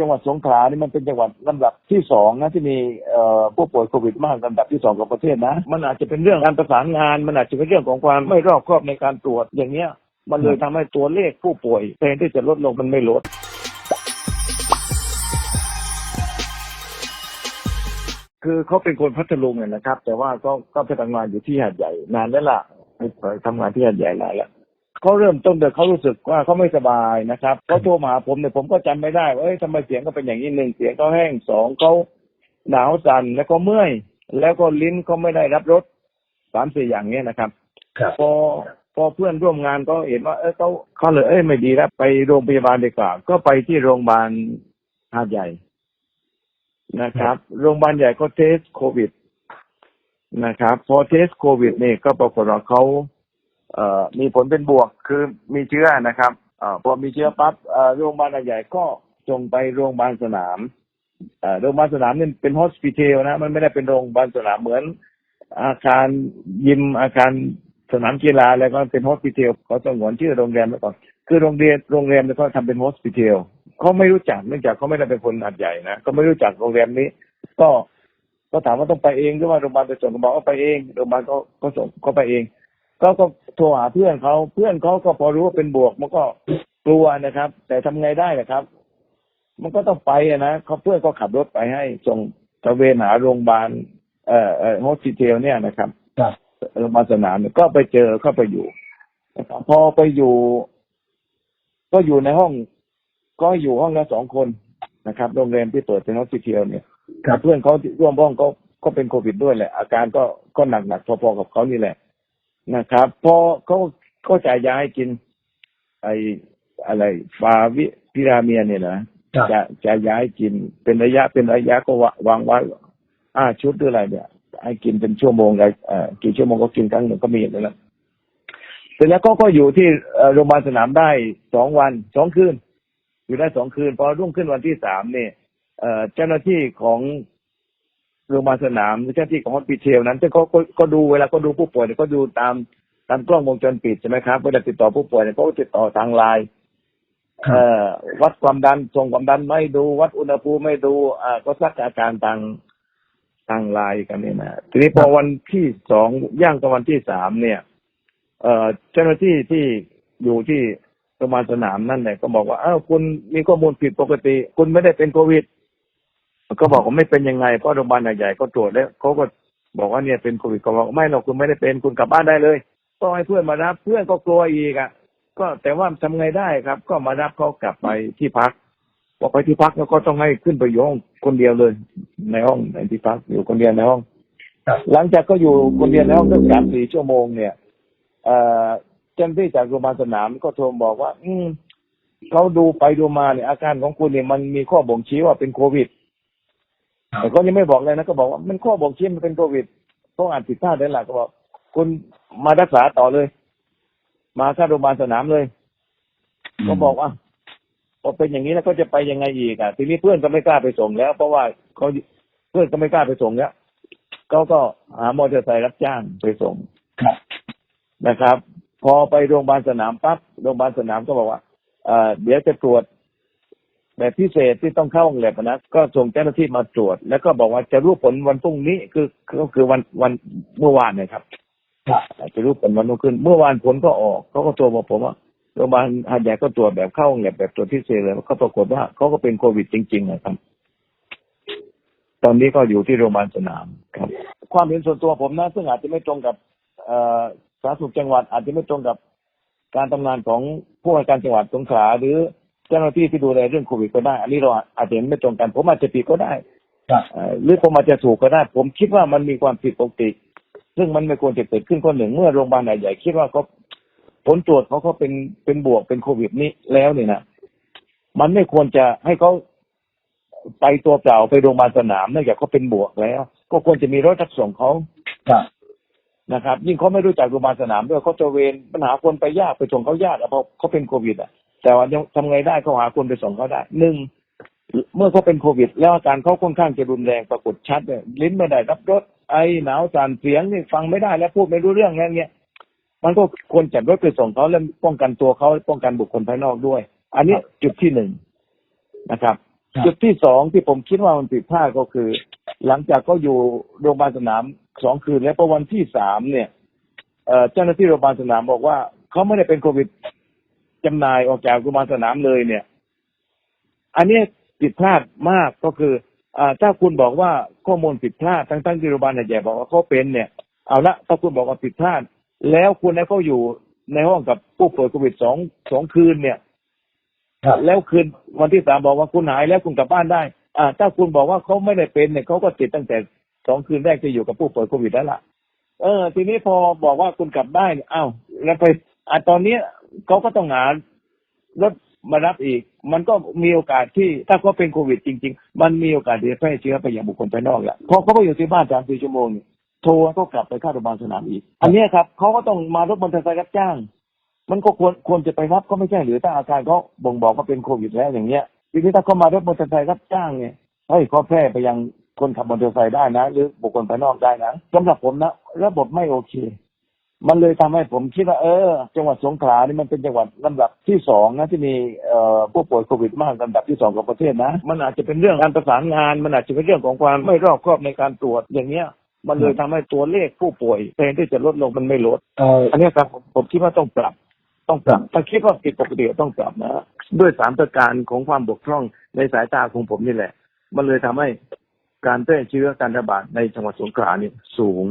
จังหวัดสงขลานี่มันเป็นจังหวัดลำดับที่สองนะที่มีเอ่อผู้ป่วยโควิดมากลำดับที่สองของประเทศนะ มันอาจจะเป็นเรื่องการประสานงาน มันอาจจะเป็นเรื่องของความไม่รอบคอบในการตรวจอย่างเนี้ย มันเลยทำให้ตัวเลขผู้ป่วยแทนที่จะลดลงมันไม่ลด คือเขาเป็นคนพัทลุงเนี่ยนะครับ แต่ว่าก็ก็ไปทำงานอยู่ที่หาดใหญ่นานแล้วล่ะไปทำงานที่หาดใหญ่หลายแล้ว เขาเริ่มต้นเดินเขารู้สึกว่าเขาไม่สบายนะครับเขาโทรมาหาผมเนี่ยผมก็จำไม่ได้ว่าเอ้ยทำไมเสียงก็เป็นอย่างนี้หนึ่งเสียงเขาแห้งสองเขาหนาวสั่นแล้วก็เมื่อย แล้วก็ลิ้นเขาไม่ได้รับรสสามสี่อย่างเนี้ยนะครับครับพอพอเพื่อนร่วมงานก็เห็นว่า เออเขาเขาเลยเอ้ยไม่ดีแล้วไปโรงพยาบาลดีกว่า ก็ไปที่โรงพยาบาลหาดใหญ่นะครับ โรงพยาบาลใหญ่ก็เทสโควิดนะครับ พอเทสโควิดนี่ก็ปรากฏว่าเขา เอ่อมีผลเป็นบวกคือมีเชื้อนะครับเอ่อพอมีเชื้อปั๊บเอ่อโรงพยาบาลใหญ่ก็ส่งไปโรงพยาบาลสนามเอ่อโรงพยาบาลสนามนี่เป็นโฮสพิเทลนะมันไม่ได้เป็นโรงพยาบาลสนามเหมือน อาคารยิมอาคารสนามกีฬาอะไรก็เป็นโฮสพิเทลเขาต้องหวนชื่อโรงแรมไว้ก่อนคือโรงเรียนโรงแรมเนี่ยเขาทำเป็นโฮสพิเทลเขาไม่รู้จักเนื่องจากเขาไม่ได้เป็นคนหัดใหญ่นะเขาไม่รู้จักโรงแรมนี้ ก็ก็ถามว่าต้องไปเองหรือว่าโรงพยาบาลไปส่งก็บอกว่าไปเองโรงพยาบาลก็ก็ส่งก็ไปเอง ก็ก็โทรหาเพื่อนเขาเพื่อนเขาก็พอรู้ว่าเป็นบวก มันก็กลัวนะครับ แต่ทำไงได้นะครับ มันก็ต้องไปอะนะเขาเพื่อนก็ขับรถไปให้ส่งตระเวนหาโรงพยาบาลเอ่อเอ่อฮอสพิทอลเนี่ยนะครับครับโรงพยาบาลสนามเนี่ยก็ไปเจอเข้าไปอยู่นะครับพอไปอยู่ ก็อยู่ในห้อง ก็อยู่ห้องละสองคนนะครับโรงแรมที่เปิดเป็นฮอสพิทอลเนี่ยครับเพื่อนเขาที่ร่วมห้องก็ก็เป็นโควิดด้วยแหละ อาการก็ก็หนักหนักๆพอๆกับเขานี่แหละ นะครับพอเขาเขาจ่ายยาให้กิน ไออะไรฟาวิพิราเมียเนี่ยนะครับจะจะย้ายกินเป็นระยะเป็นระยะก็วะวางไว้อ่าชุดหรืออะไรเนี่ยให้กินเป็นชั่วโมงเลยเอ่อกี่ชั่วโมงก็กินครั้งหนึ่งก็มีแล้วนะเสร็จแล้วก็ก็อยู่ที่เอ่อโรงพยาบาลสนามได้สองวันสองคืน อยู่ได้สองคืนพอรุ่งขึ้นวันที่สามเนี่ยเอ่อเจ้าหน้าที่ของ โรงพยาบาลสนามหรือเจ้าหน้าที่ของฮอสพิทอลนั้นที่เขาก็ก็ดูเวลาก็ดูผู้ป่วยเนี่ยก็ดูตามตามกล้องวงจรปิดใช่ไหมครับเวลาติดต่อผู้ป่วยเนี่ยเขาก็ติดต่อทางไลน์เอ่อวัดความดันส่งความดันไม่ดู วัดอุณหภูมิไม่ดูอ่าก็สักอาการทางทางไลน์กันเนี่ยนะทีนี้พอวันที่สองย่างกับวันที่สามเนี่ย เอ่อเจ้าหน้าที่ที่อยู่ที่โรงพยาบาลสนามนั่นเนี่ยก็บอกว่าอ้าวคุณมีข้อมูลผิดปกติ คุณไม่ได้เป็นโควิด ก็บอกว่าไม่เป็นยังไงเพราะโรงพยาบาลใหญ่ๆก็ตรวจแล้วเขาก็บอกว่าเนี่ยเป็นโควิดก็บอกว่าไม่หรอกคุณไม่ได้เป็นคุณกลับบ้านได้เลย ก็ให้เพื่อนมารับ เพื่อนก็กลัวอีกอะ ก็แต่ว่าทำไงได้ครับ ก็มารับเขากลับไปที่พักพอไปที่พักแล้วก็ต้องให้ขึ้นไปอยู่ห้องคนเดียวเลย ในห้องในที่พักอยู่คนเดียวในห้องครับหลังจากก็อยู่คนเดียวในห้องตั้งสามสี่ชั่วโมงเนี่ยเอ่อเจ้าหน้าที่จากโรงพยาบาลสนามก็โทรบอกว่า อืมเขาดูไปดูมาเนี่ยอาการของคุณเนี่ยมันมีข้อบ่งชี้ว่าเป็นโควิด แต่เขายังไม่บอกเลยนะก็บอกว่ามันข้อบ่งชี้มันเป็นโควิดต้องอ่านผิดพลาดได้หละก็บอก คุณมารักษาต่อเลย มาเข้าโรงพยาบาลสนามเลย ก็บอกว่าพอเป็นอย่างนี้แล้วก็จะไปยังไงอีกอะทีนี้เพื่อนก็ไม่กล้าไปส่งแล้ว เพราะว่าเขาเพื่อนก็ไม่กล้าไปส่งแล้วเขาก็หามอเตอร์ไซค์รับจ้างไปส่งครับนะครับ พอไปโรงพยาบาลสนามปั๊บโรงพยาบาลสนามก็บอกว่าเอ่อเดี๋ยวจะตรวจ แบบพิเศษที่ต้องเข้าห้องแลบนะก็ส่งเจ้าหน้าที่มาตรวจ แล้วก็บอกว่าจะรู้ผลวันพรุ่งนี้คือก็คือวันวันเมื่อวานนะครับจะรู้ผลวันรุ่งขึ้น เมื่อวานผลก็ออกเขาก็โทรบอกผมว่าโรงพยาบาลหาดใหญ่ก็ตรวจแบบเข้าห้องแลบแบบตรวจพิเศษเลยก็ปรากฏว่าเขาก็เป็นโควิดจริง ๆ นะครับ ตอนนี้ก็อยู่ที่โรงพยาบาลสนามครับ ความเห็นส่วนตัวผมนะซึ่งอาจจะไม่ตรงกับสาธารณสุขจังหวัดอาจจะไม่ตรงกับการทำงานของผู้ว่าการจังหวัดสงขลาหรือ เจ้าหน้าที่ที่ดูแลเรื่องโควิดก็ได้ อันนี้เราอาจจะเห็นไม่ตรงกัน ผมอาจจะผิดก็ได้ครับเอ่อหรือผมอาจจะถูกก็ได้ ผมคิดว่ามันมีความผิดปกติ ซึ่งมันไม่ควรจะเกิดขึ้นคนหนึ่ง เมื่อโรงพยาบาลใหญ่ๆคิดว่าเขาผลตรวจเขาเขาเป็นเป็นบวกเป็นโควิดนี้แล้วเนี่ยนะมันไม่ควรจะให้เขาไปตัวเปล่าไปโรงพยาบาลสนามเนื่องจากเขาเป็นบวกแล้ว ก็ควรจะมีรถทักส่งเขาครับนะครับ ยิ่งเขาไม่รู้จักโรงพยาบาลสนามด้วยเขาจะเวรปัญหาคนไปยากไปส่งเขายากอะเพราะเขาเป็นโควิดอะ แต่ว่ายังทำไงได้เขาหาคนไปส่งเขาได้หนึ่งเมื่อเขาเป็นโควิด แล้วอาการเขาค่อนข้างจะรุนแรงปรากฏชัดเลยลิ้นไม่ได้รับรสไอหนาวสั่นเสียงนี่ฟังไม่ได้แล้วพูดไม่รู้เรื่องอะไรเงี้ยมันก็ควรจัดรถไปส่งเขาแล้วป้องกันตัวเขาป้องกันบุคคลภายนอกด้วย อันนี้จุดที่หนึ่งนะครับครับ จุดที่สองที่ผมคิดว่ามันผิดพลาดก็คือ หลังจากก็อยู่โรงพยาบาลสนามสองคืนแล้วพอวันที่สามเนี่ยเอ่อเจ้าหน้าที่โรงพยาบาลสนามบอกว่าเขาไม่ได้เป็นโควิด จำหน่ายออกจากโรงพยาบาลสนามเลยเนี่ย อันนี้ผิดพลาดมากก็คืออ่าถ้าคุณบอกว่าข้อมูลผิดพลาดทั้งๆที่โรงพยาบาลใหญ่ๆบอกว่าเขาเป็นเนี่ยเอาละถ้าคุณบอกว่าผิดพลาด แล้วคุณให้เขาอยู่ในห้องกับผู้ป่วยโควิดสองสองคืนเนี่ยครับแล้วคืนวันที่สามบอกว่าคุณหายแล้วคุณกลับบ้านได้ อ่า ถ้าคุณบอกว่าเขาไม่ได้เป็นเนี่ยเขาก็ติดตั้งแต่สองคืนแรกที่อยู่กับผู้ป่วยโควิดแล้วล่ะ เออ ทีนี้พอบอกว่าคุณกลับได้เนี่ยอ้าวแล้วไปอ่าตอนเนี้ย เขาก็ต้องหารถมารับอีก มันก็มีโอกาสที่ถ้าเขาเป็นโควิดจริง ๆ มันมีโอกาสที่จะแพร่เชื้อไปอยังบุคคลภายนอกแหละเพราะเขาไปอยู่ที่บ้านสามสี่ชั่วโมงเนี่ยโทรก็กลับไปเข้าโรงพยาบาลสนามอีก อันนี้ครับเขาก็ต้องมารถมอเตอร์ไซค์รับจ้าง มันก็ควรควรจะไปรับก็ไม่ใช่หรือถ้าอาการเขาบ่งบอกว่าเป็นโควิดแล้วอย่างเงี้ยทีนี้ถ้าเขามารถมอเตอร์ไซค์รับจ้างเนี่ยเฮ้ยเขาแพร่ไปยังคนขับมอเตอร์ไซค์ได้นะ หรือบุคคลภายนอกได้นะสำหรับผมนะ ระบบไม่โอเค มันเลยทำให้ผมคิดว่าเออ จังหวัดสงขลานี่มันเป็นจังหวัดลำดับที่สองนะที่มีเอ่อผู้ป่วยโควิดมากลำดับที่สองของประเทศนะ มันอาจจะเป็นเรื่องการประสานงาน มันอาจจะเป็นเรื่องของความไม่รอบคอบในการตรวจอย่างเงี้ยมันเลยทำให้ตัวเลขผู้ป่วยแทนที่จะลดลงมันไม่ลดเอ่ออันเนี้ยครับผมผมคิดว่าต้องปรับต้องปรับถ้าคิดว่าผิดปกติก็ต้องปรับนะ ด้วยสามประการของความบกพร่องในสายตาของผมนี่แหละ มันเลยทำให้การแพร่เชื้อการระบาดในจังหวัดสงขลาเนี่ยสูง